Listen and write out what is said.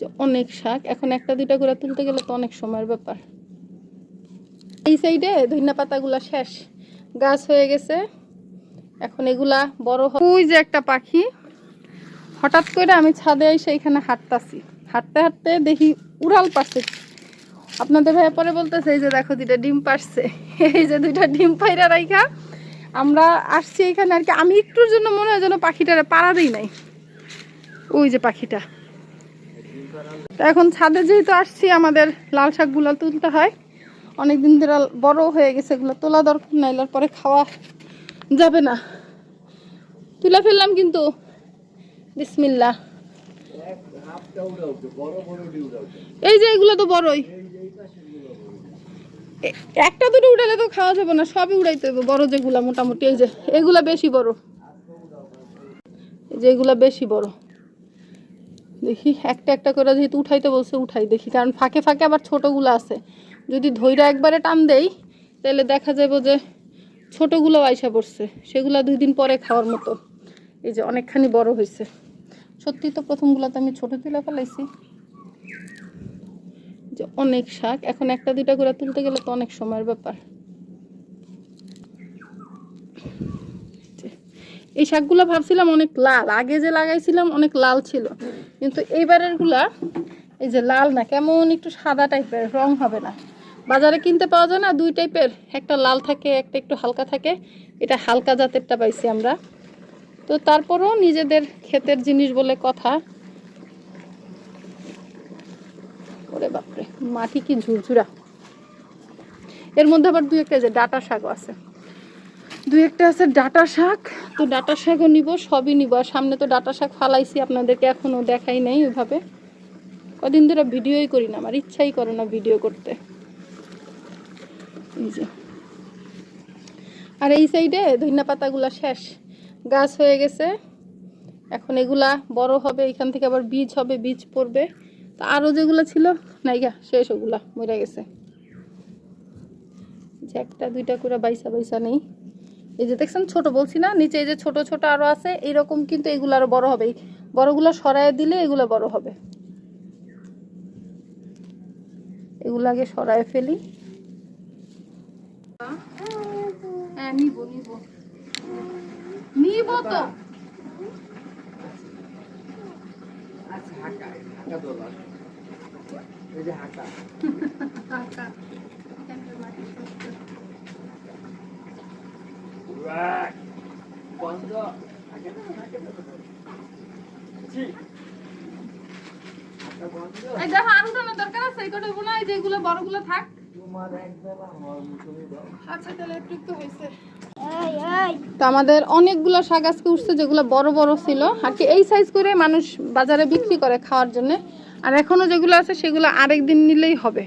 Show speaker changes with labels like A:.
A: যে অনেক শাক, এখন একটা, দুইটা করে তুলতে গেলে তো অনেক সময়ের ব্যাপার। এই সাইডে ধনিয়া পাতাগুলা শেষ। গাছ হয়ে গেছে। এখন এগুলা বড় ওই যে একটা পাখি, হঠাৎ করে আমি ছাদে এসে এখানে হাঁটতাছি। হাঁটতে হাঁটতে দেখি উড়াল পারছে। আপনাদের ভাই পরে বলতেছে, এই যে দেখো দুইটা ডিম পারছে। এই যে দুইটা ডিম পাইরা রাইখা, আমরা আসছি এখানে আর কি। আমি একটুর জন্য মনে হয় যেন পাখিটারে পাড়া দিই নাই। ওই যে পাখিটা। এখন ছাদে যেহেতু আসছি, আমাদের লাল শাকগুলো তুলতে হয়। অনেকদিন ধরে বড় হয়ে গেছে এগুলো, তোলা দরকার নাইলার পরে খাওয়া যাবে না। তুলে ফেললাম কিন্তু। বিসমিল্লা এই যে এগুলো তো বড়ই। একটা দুটো উঠালে তো খাওয়া যাবে না, সবই উড়াইতে হবে বড় যেগুলা মোটামুটি, এই যে, এগুলা বেশি বড়। এই যে এগুলা বেশি বড়। দেখি একটা একটা করে যেহেতু উঠাইতে বলছে, উঠাই দেখি। কারণ ফাঁকে ফাঁকে আবার ছোটগুলো আছে। যদি ধৈরা একবারে টান দেই, তাহলে দেখা যাবে যে ছোটোগুলো আইসা পড়ছে। সেগুলো দুই দিন পরে খাওয়ার মতো। এই যে অনেকখানি বড় হয়েছে সত্যি তো প্রথমগুলোতে আমি ছোটো তুলে ফেলাইছি। যে অনেক শাক। এখন একটা দুইটা করে তুলতে গেলে তো অনেক সময়ের ব্যাপার। এই শাকগুলো ভাবছিলাম অনেক লাল, আগে যে লাগাইছিলাম অনেক লাল ছিল। কিন্তু এইবারেরগুলা, এই যে লাল না, কেমন একটু সাদা টাইপের, রং হবে না। বাজারে কিনতে পাওয়া যায় না, দুই টাইপের, একটা লাল থাকে, একটা একটু হালকা থাকে। এটা হালকা জাতেরটা পাইছি আমরা। তো তারপরও নিজেদের ক্ষেতের জিনিস বলে কথা। ওরে বাপরে, মাটি কি ঝুরঝুরা। এর মধ্যে আবার দুই একটা যে ডাটা শাকও আছে। দুই একটা আছে ডাটা শাক। তো ডাটা শাকও নিব, সবই নিব। আর সামনে তো ডাটা শাক ফালাইছি, আপনাদেরকে এখনও দেখাই নাই ওইভাবে। কদিন ধরে ভিডিওই করি না, আমার ইচ্ছাই করে না ভিডিও করতে। এই যে। আর এই সাইডে ধনিয়া পাতাগুলা শেষ। গাছ হয়ে গেছে। এখন এগুলা বড় হবে, এখান থেকে আবার বীজ হবে, বীজ পড়বে। তো আরও যেগুলো ছিল, নাইগা, শেষ ওগুলা, মরে গেছে। যে একটা, দুইটা করে বাইসা বাইসা নেই। এই যে দেখছেন ছোট বলছি না নিচে এই যে ছোট ছোট আরও আছে এইরকম কিন্তু এগুলো আরও বড় হবে বড়গুলো সরায় দিলে এগুলো বড় হবে। এগুলো আগে সরায় ফেলি। হ্যাঁ নিব নিব। নিব তো। আচ্ছা আমাদের অনেকগুলো শাক আজকে উঠছে, যেগুলো বড় বড় ছিল। আর কি, এই সাইজ করে মানুষ বাজারে বিক্রি করে খাওয়ার জন্য। আর এখনও যেগুলো আছে, সেগুলো আরেক দিন নিলেই হবে।